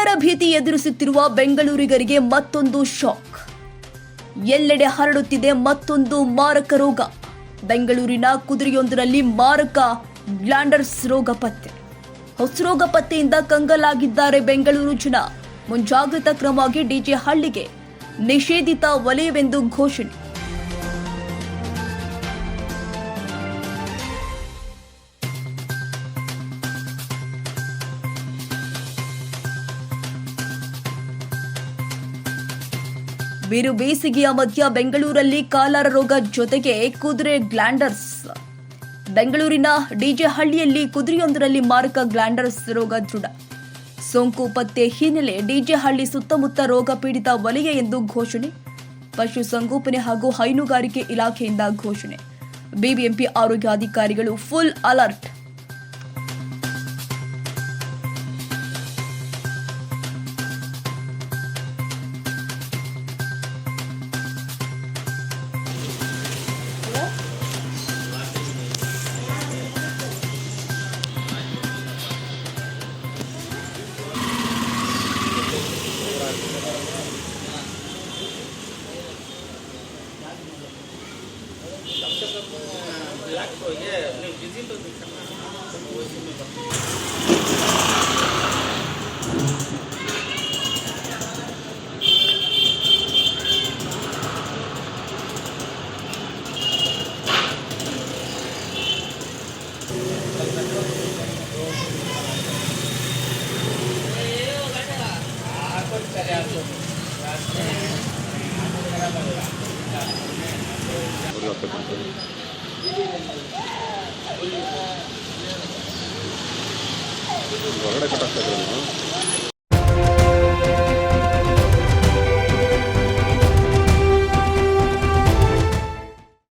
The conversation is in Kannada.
ಗುಂಡರ ಭೀತಿ ಎದುರಿಸುತ್ತಿರುವ ಬೆಂಗಳೂರಿಗರಿಗೆ ಮತ್ತೊಂದು ಶಾಕ್. ಎಲ್ಲೆಡೆ ಹರಡುತ್ತಿದೆ ಮತ್ತೊಂದು ಮಾರಕ ರೋಗ. ಬೆಂಗಳೂರಿನ ಕುದುರೆಯೊಂದರಲ್ಲಿ ಮಾರಕ ಗ್ಲಾಂಡರ್ಸ್ ರೋಗ ಪತ್ತೆ. ಹೊಸ ರೋಗ ಪತ್ತೆಯಿಂದ ಕಂಗಲಾಗಿದ್ದಾರೆ ಬೆಂಗಳೂರು ಜನ. ಮುಂಜಾಗ್ರತಾ ಕ್ರಮವಾಗಿ ಡಿಜೆ ಹಳ್ಳಿಗೆ ನಿಷೇಧಿತ ವಲಯವೆಂದು ಘೋಷಣೆ. ಬಿರು ಬೇಸಿಗೆಯ ಮಧ್ಯ ಬೆಂಗಳೂರಲ್ಲಿ ಕಾಲಾರ ರೋಗ ಜೊತೆಗೆ ಕುದುರೆ ಗ್ಲ್ಯಾಂಡರ್ಸ್ ಬೆಂಗಳೂರಿನ ಡಿಜೆ ಹಳ್ಳಿಯಲ್ಲಿ ಕುದುರೆಯೊಂದರಲ್ಲಿ ಮಾರಕ ಗ್ಲ್ಯಾಂಡರ್ಸ್ ರೋಗ ದೃಢ. ಸೋಂಕು ಪತ್ತೆ ಹಿನ್ನೆಲೆ ಡಿಜೆ ಹಳ್ಳಿ ಸುತ್ತಮುತ್ತ ರೋಗ ಪೀಡಿತ ವಲಯ ಎಂದು ಘೋಷಣೆ. ಪಶುಸಂಗೋಪನೆ ಹಾಗೂ ಹೈನುಗಾರಿಕೆ ಇಲಾಖೆಯಿಂದ ಘೋಷಣೆ. ಬಿಬಿಎಂಪಿ ಆರೋಗ್ಯಾಧಿಕಾರಿಗಳು ಫುಲ್ ಅಲರ್ಟ್. Yeah, Gracias. ಹೊರಗಡೆ ಕಟ್ಟಾಗ್ತಾ ಇದ್ರು